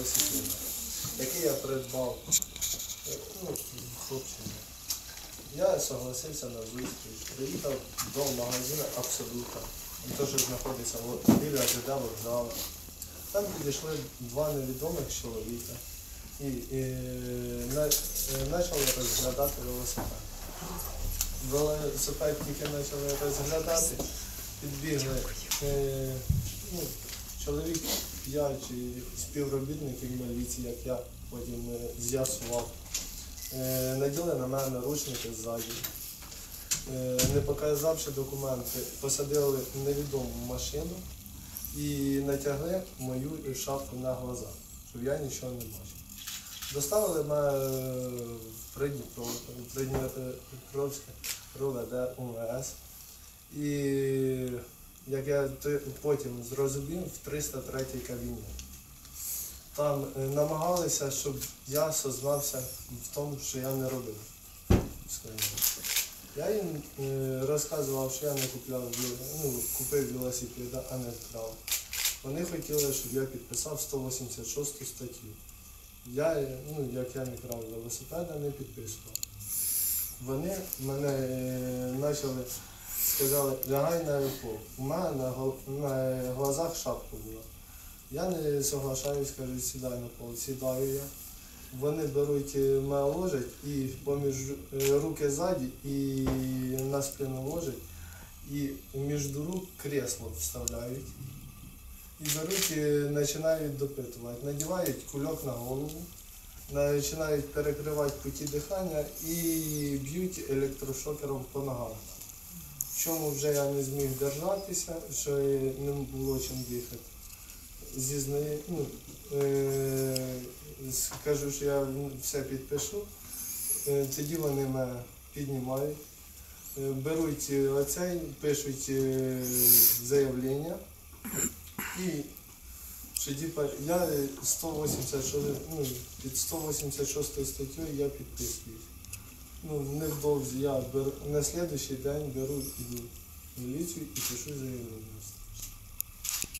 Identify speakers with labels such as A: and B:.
A: велосипеда, який я придбав е, ну, хлопчині. Я согласився на зустріч, приїхав до магазину Абсолюта. Він теж знаходиться біля ЖД вокзалу. Там підійшли два невідомих чоловіка і, і на- е, почали розглядати велосипед. Велосипед тільки почали розглядати, підбігли е, ну, чоловік п'ять чи співробітників міліції, як я потім е, з'ясував. Е, наділи на мене наручники ззаді. Е, не показавши документи, посадили невідому машину і натягли мою шапку на глаза, щоб я нічого не бачив. Доставили мене в Придніпро, в Придніпровське РУВД УМС. І як я потім зрозумів, в 303 кабінет. Там е, намагалися, щоб я сознався в тому, що я не робив. Я їм е, розказував, що я не купляв, ну, купив велосипед, а не вкрав. Вони хотіли, щоб я підписав 186 статтю. Я, е, ну, як я не крав велосипеда, не підписував. Вони мене почали, сказали, лягай на пол. У мене на, на глазах шапка була. Я не соглашаюсь, кажуть, сідай на пол. Сідаю я. Вони беруть, е, мене ложать і поміж е, руки ззаді і на спину ложать. І між рук кресло вставляють. І беруть і починають допитувати. Надівають кульок на голову, починають перекривати путі дихання і б'ють електрошокером по ногам. Чому вже я не зміг держатися, що не було чим дихати. Зізнаю, ну, е, скажу, що я все підпишу. Е, тоді вони мене піднімають, е, беруть е, оцей, пишуть е, заявлення. І я е, 186, ну, під 186 статтю я підписуюсь. Ну, невдовзі я беру, на слідуючий день беру іду в міліцію і пишу заявлення.